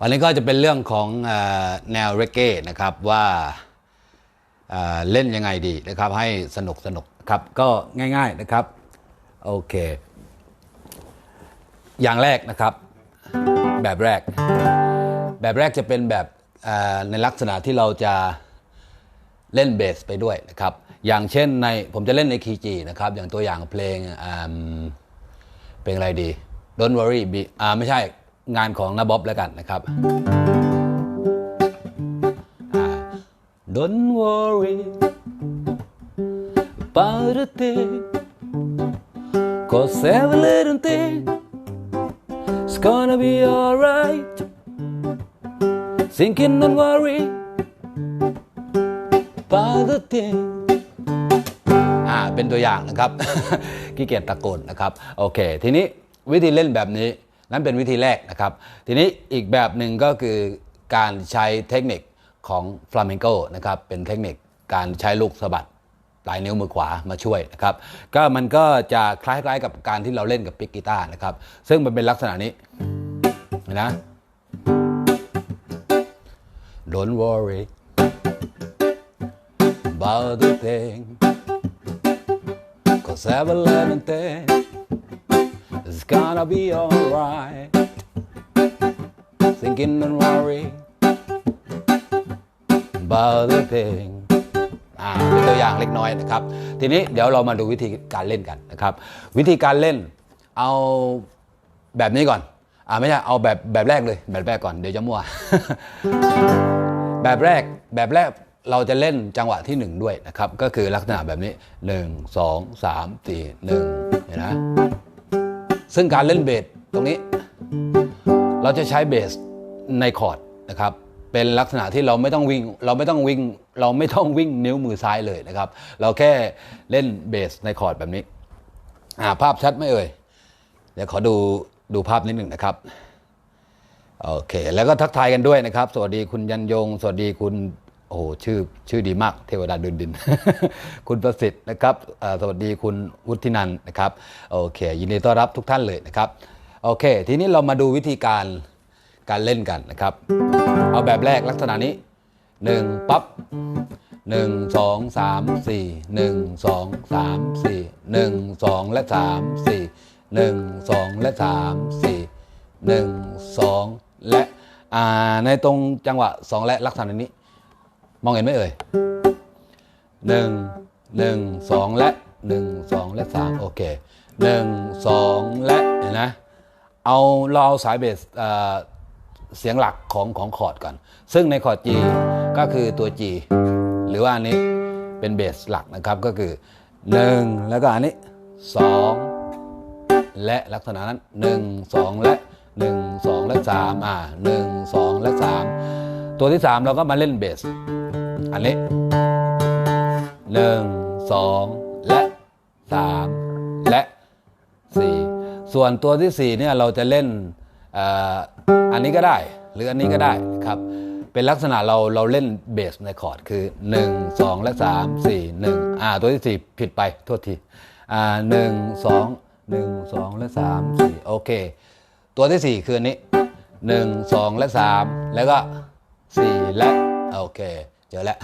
วันนี้ก็จะเป็นเรื่องของอแนวเรเก้นะครับว่าเอ่อเล่นยังไงดีนะครับให้สนุกสนุกครับก็ง่าย ๆนะครับ โอเค อย่างแรกนะครับ แบบแรก แบบแรกจะเป็นแบบในลักษณะที่เราจะเล่นเบสไปด้วยนะครับ อย่างเช่นในผมจะเล่นในคีจีนะครับ อย่างตัวอย่างเพลงอืมเพลงอะไรดี Don't worry be อ่าไม่ใช่ งานของนาบ๊อบแล้วกันนะครับอ Don't worry about a thing Cause every little thing It's gonna be alright Thinking don't worry about the thing อ่าเป็นตัวอย่างนะครับขี้เกียจตะโกนนะครับ โอเค ทีนี้วิธีเล่นแบบนี้ นั่นเป็นวิธีแรกนะครับ ทีนี้อีกแบบหนึ่งก็คือการใช้เทคนิคของฟลาเมนโกนะครับเป็นเทคนิคการใช้ลูกสะบัดปลายนิ้วมือขวามาช่วยนะครับ ก็มันก็จะคล้ายๆกับการที่เราเล่นกับปิกกีตาร์นะครับ ซึ่งมันเป็นลักษณะนี้นะ Don't worry about the thing Cause every living thing is gonna be alright Thinking don't worry about the thing อ่าเป็นตัวอย่างเล็กน้อยนะครับ ทีนี้เดี๋ยวเรามาดูวิธีการเล่นกันนะครับ วิธีการเล่นเอาแบบนี้ก่อน อ่าไม่ใช่เอาแบบแบบแรกเลย แบบแรกก่อนเดี๋ยวจะมั่ว แบบแรกแบบแรกเราจะเล่นจังหวะที่ 1 ด้วยนะครับ ก็คือลักษณะแบบนี้ 1 2 3 4 1เห็นนะ ซึ่งการเล่นเบสตรงนี้ เราจะใช้เบสในคอร์ดนะครับเป็นลักษณะที่เราไม่ต้องวิ่งเราไม่ต้องวิ่งเราไม่ต้องวิ่งนิ้วมือซ้ายเลยนะครับ เราแค่เล่นเบสในคอร์ดแบบนี้อ่าภาพชัดไหมเอ่ยเดี๋ยวขอดูดูภาพนิดหนึ่งนะครับโอเค แล้วก็ทักทายกันด้วยนะครับ สวัสดีคุณยันยง สวัสดีคุณ โอ้โหชื่อชื่อดีมากเทวดาเดินดิน คุณประสิทธิ์นะครับสวัสดีคุณวุฒินันนะครับโอเค ยินดีต้อนรับทุกท่านเลยนะครับโอเค ทีนี้เรามาดูวิธีการการเล่นกันนะครับ เอาแบบแรกลักษณะนี้ 1 ปั๊บ 1 2 3 4 1 2 3 4 1 2 และ 3 4 1 2 และ 3 4 1 2 และอ่าในตรงจังหวะ 2 และลักษณะนี้ มองเห็นไหมเอ่ย1 1 2และ1 2และ3โอเค1 2และเห็นนะเอาเราเอาสายเบสเอ่อเสียงหลักของของคอร์ดก่อน ซึ่งในคอร์ด G ก็คือตัว G หรือว่าอันนี้เป็นเบสหลักนะครับก็คือ 1 แล้วก็อันนี้ 2 และลักษณะนั้น 1 2 และ 1 2 และ3อ่า1 2 และ 3 ตัวที่ 3 เราก็มาเล่นเบส อันนี้1 2และ3และ4ส่วนตัวที่ 4 เนี่ยเราจะเล่นอ่ออันนี้ก็ได้ หรืออันนี้ก็ได้ครับเป็นลักษณะเราเราเล่นเบสในคอร์ดคือ 1 2 และ 3 4 1อ่าตัวที่ 4 ผิดไปโทษทีอ่า1 2 1 2และ3 4โอเค ตัวที่ 4 คืออันนี้ 1 2 และ 3 แล้วก็ 4และโอเคเจอแล้ว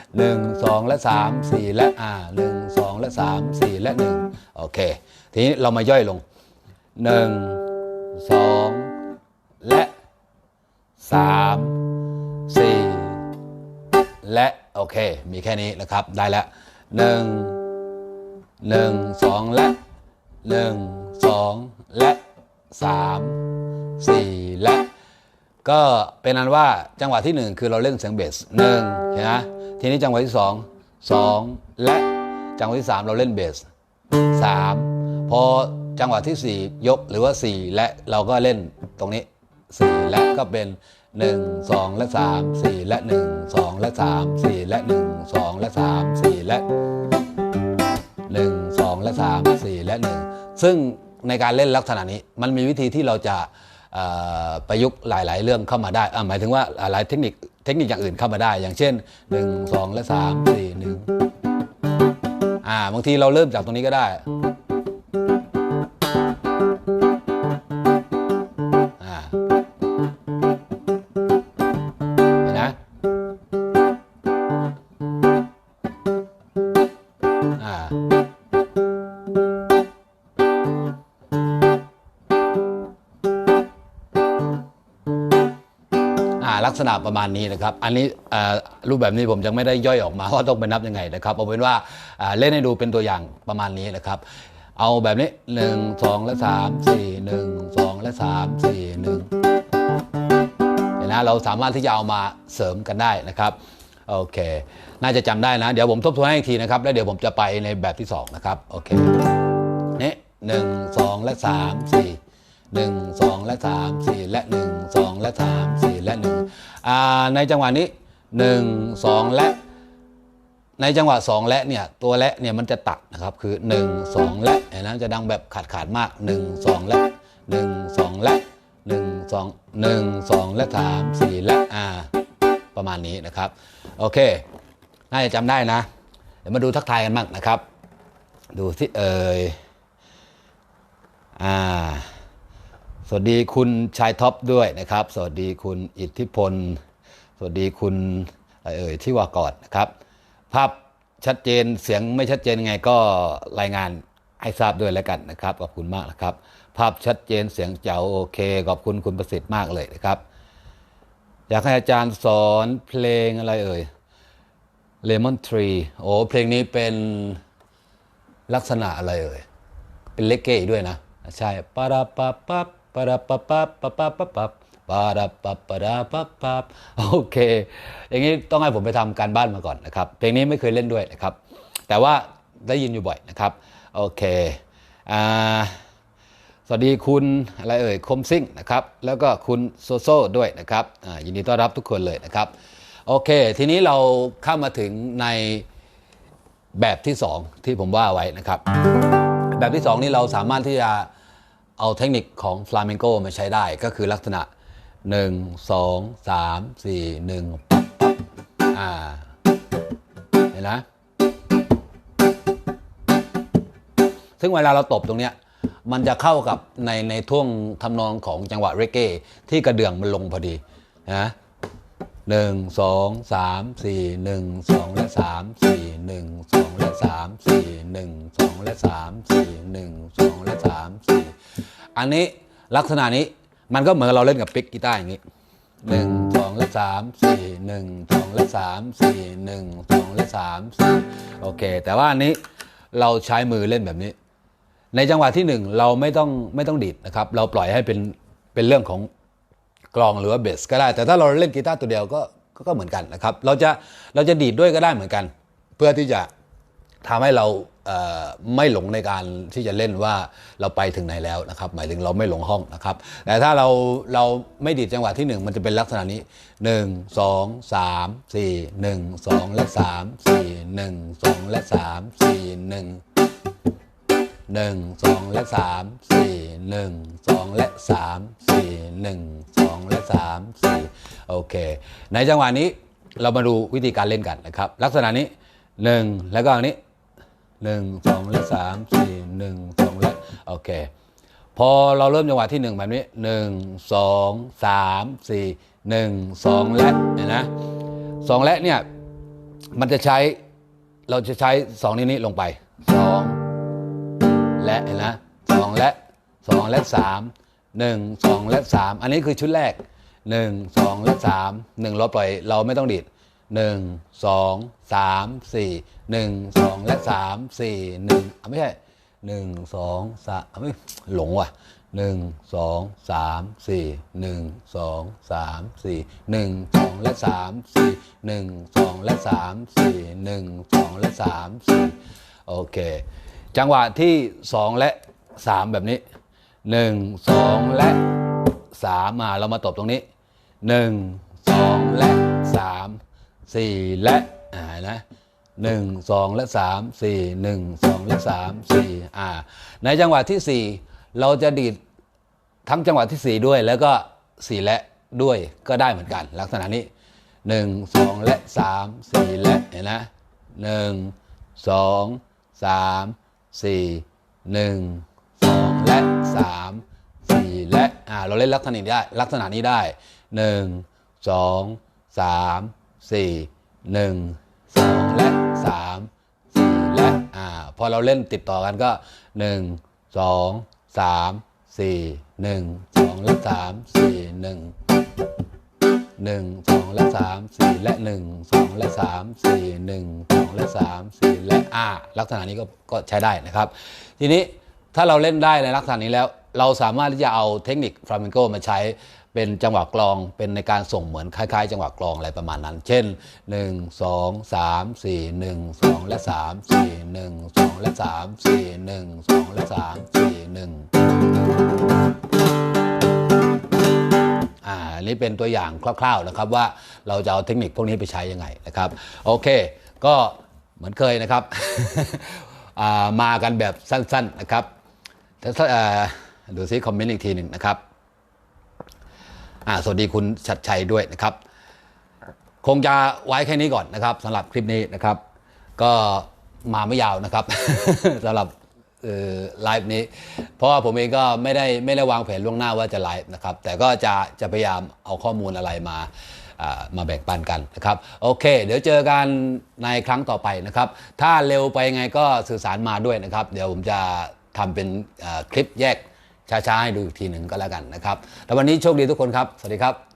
1 2และ3 4และอ่า1 2และ3 4และ1โอเค ทีนี้เรามาย่อยลง1 2และ3 4และโอเค มีแค่นี้นะครับได้แล้ว1 1 2และ1 2และ3 4และ ก็เป็นอันว่าจังหวะที่ 1 คือเราเล่นเสียงเบส1เห็นไหมทีนี้จังหวะที่ 2 2 และจังหวะที่ 3 เราเล่นเบส3พอจังหวะที่ 4 ยกหรือว่า 4 และเราก็เล่นตรงนี้ 4 และก็เป็น 1 2 และ 3 4 และ 1 2 และ 3 4 และ 1 2 และ 3 4 และ 1 2 และ 3 4 และ 1 ซึ่งในการเล่นลักษณะนี้มันมีวิธีที่เราจะ ประยุกต์หลาย ๆ เรื่องเข้ามาได้หมายถึงว่าหลายเทคนิคเทคนิคอย่างอื่นเข้ามาได้ อย่างเช่น 1 2 และ 3 4 1อ่าบางทีเราเริ่มจากตรงนี้ก็ได้ ลักษณะประมาณนี้นะครับ อันนี้รูปแบบนี้ผมยังไม่ได้ย่อยออกมาว่าต้องไปนับยังไงนะครับเอาเป็นว่าเล่นให้ดูเป็นตัวอย่างประมาณนี้นะครับ เอาแบบนี้ 1 2 และ 3 4 1 2 และ 3 4 1เห็นนะเราสามารถที่จะเอามาเสริมกันได้นะครับโอเค น่าจะจำได้นะ เดี๋ยวผมทบทวนให้อีกทีนะครับ แล้วเดี๋ยวผมจะไปในแบบที่ 2 นะครับ โอเคนี่หนึ่งสองและสามสี่หนึ่งสองและสามสี่และหนึ่งสองและสามสี่และหนึ่ง ในจังหวะนี้หนึ่งสองและ ในจังหวะ 2 และเนี่ยตัวและเนี่ยมันจะตัดนะครับคือ 1 2 และเห็นะจะดังแบบขาดขาดมาก 1 2 และ 1 2 และ 1 2 1 2 และ3 4 และอ่าประมาณนี้นะครับ โอเค น่าจะจำได้นะ เดี๋ยวมาดูทักทายกันบ้างนะครับ ดูสิเอ่ยอ่า วัสดีคุณชายท็อปด้วยนะครับ สวัสดีคุณอิทธิพล สวัสดีคุณไรเอ่ยที่ว่ากอดนะครับ ภาพชัดเจนเสียงไม่ชัดเจนไงก็รายงานให้ทราบด้วยแล้วกันนะครับขอบคุณมากนะครับ ภาพชัดเจนเสียงเจ๋วโอเคขอบคุณคุณประสิทธิ์มากเลยนะครับ อยากให้อาจารย์สอนเพลงอะไรเอ่ย Lemon Tree โอ้เพลงนี้เป็นลักษณะอะไรเอ่ย เป็นเลกเก้ด้วยนะ ใช่ปะราปะปับ ปะราปะปับปะปะปะปับปะราปะปะราปะปับโอเค อย่างนี้ต้องให้ผมไปทำการบ้านมาก่อนนะครับ เพลงนี้ไม่เคยเล่นด้วยนะครับ แต่ว่าได้ยินอยู่บ่อยนะครับ โอเคอ่าสวัสดีคุณอะไรเอ่ยคมซิ่งนะครับ แล้วก็คุณโซโซด้วยนะครับยินดีต้อนรับทุกคนเลยนะครับ โอเค ทีนี้เราเข้ามาถึงในแบบที่ 2 ที่ผมว่าไว้นะครับ แบบที่ 2 นี่เราสามารถที่จะ เอาเทคนิคของฟลาเมงโกมาใช้ได้ก็คือลักษณะ 1 2 3 4 1ปั๊บปั๊บอ่าเห็นนะซึ่งเวลาเราตบตรงเนี้ยมันจะเข้ากับในในท่วงทำนองของจังหวะเรเก้ที่กระเดื่องมันลงพอดีนะ หนึ่งสองสามสี่หนึ่งสองและสามสี่หนึ่งสองและสามสี่หนึ่งสองและสามสี่หนึ่งสองและสามสี่อันนี้ลักษณะนี้มันก็เหมือนเราเล่นกับปิกกีตาร์อย่างนี้หนึ่งสองและสามสี่หนึ่งสองและสามสี่หนึ่งสองและสามสี่โอเค แต่ว่าอันนี้เราใช้มือเล่นแบบนี้ ในจังหวะที่หนึ่งเราไม่ต้องไม่ต้องดีดนะครับ เราปล่อยให้เป็นเป็นเรื่องของ กลองหรือว่าเบสก็ได้ แต่ถ้าเราเล่นกีตาร์ตัวเดียวก็ก็ก็เหมือนกันนะครับ เราจะเราจะดีดด้วยก็ได้เหมือนกัน เพื่อที่จะทำให้เราเไม่หลงในการที่จะเล่นว่าเราไปถึงไหนแล้วนะครับ หมายถึงเราไม่หลงห้องนะครับ แต่ถ้าเราเราไม่ดีดจังหวะที่หนึ่งมันจะเป็นลักษณะนี้หนึ่งสองสามสี่หนึ่งสองและสามสี่หนึ่งสองและสามสี่หนึ่งหนึ่งสองและสา หนึ่งสองและสามสี่หนึ่งสองและสามสี่โอเค ในจังหวะนี้เรามาดูวิธีการเล่นกันนะครับ ลักษณะนี้หนึ่งแล้วก็อันนี้หนึ่งสองและสามสี่หนึ่งสองและ โอเค พอเราเริ่มจังหวะที่หนึ่งแบบนี้หนึ่งสองสามสี่หนึ่งสองและเห็นนะสองและเนี่ยมันจะใช้เราจะใช้สองนิ้วนี้ลงไปสองและเห็นนะสองและ สองและสามหนึ่งสองและสามอันนี้คือชุดแรกหนึ่งสองและสามหนึ่งเราปล่อยเราไม่ต้องดีดหนึ่งสองสามสี่หนึ่งสองและสามสี่หนึ่งอะไม่ใช่หนึ่งสองสามไม่หลงว่ะหนึ่งสองสามสี่หนึ่งสองสามสี่หนึ่งสองและสามสี่หนึ่งสองและสามสี่หนึ่งสองและสามสี่โอเค จังหวะที่ 2 และ 3 แบบนี้ 1 2และ3มาเรามาตบตรงนี้1 2และ3 4และอ่านะ1 2และ3 4 1 2และ3 4อ่า ในจังหวะที่4เราจะดีดทั้งจังหวะที่4ด้วย แล้วก็4และด้วยก็ได้เหมือนกัน ลักษณะนี้1 2และ3 4และเห็นนะ1 2 3สี่หนึ่ง และสามสี่และอ่าเราเล่นลักษณะนี้ได้ลักษณะนี้ได้หนึ่งสองสามสี่หนึ่งสองและสามสี่และอ่าพอเราเล่นติดต่อกันก็หนึ่งสองสามสี่หนึ่งสองและสามสี่หนึ่ง1 2และ3 4และ1 2และ3 4 1 2และ3 4และอ่าลักษณะนี้ก็ก็ใช้ได้นะครับ ทีนี้ ถ้าเราเล่นได้ในลักษณะนี้แล้ว เราสามารถที่จะเอาเทคนิคฟลาเมนโกมาใช้เป็นจังหวะกลองเป็นในการส่งเหมือนคล้าย ๆ จังหวะกลองอะไรประมาณนั้น เช่น 1 2 3 4 1 2 และ 3 4 1 2 และ 3 4 1 2 และ 3 4 1อ่าอันนี้เป็นตัวอย่างคร่าวๆนะครับว่าเราจะเอาเทคนิคพวกนี้ไปใช้ยังไงนะครับ โอเค ก็เหมือนเคยนะครับ มากันแบบสั้นๆนะครับ ถ้าดูซิคอมเมนต์อีกทีหนึ่งนะครับสวัสดีคุณชัดชัยด้วยนะครับ คงจะไว้แค่นี้ก่อนนะครับสำหรับคลิปนี้นะครับ ก็มาไม่ยาวนะครับสำหรับไลฟ์นี้ เพราะว่าผมเองก็ไม่ได้ไม่ได้วางแผนล่วงหน้าว่าจะไลฟ์นะครับ แต่ก็จะจะพยายามเอาข้อมูลอะไรมาอ่ามาแบ่งปันกันนะครับ โอเค เดี๋ยวเจอกันในครั้งต่อไปนะครับ ถ้าเร็วไปยังไงก็สื่อสารมาด้วยนะครับ เดี๋ยวผมจะ ทำเป็นคลิปแยกช้าๆให้ดูอีกทีหนึ่งก็แล้วกันนะครับ แล้ววันนี้โชคดีทุกคนครับ สวัสดีครับ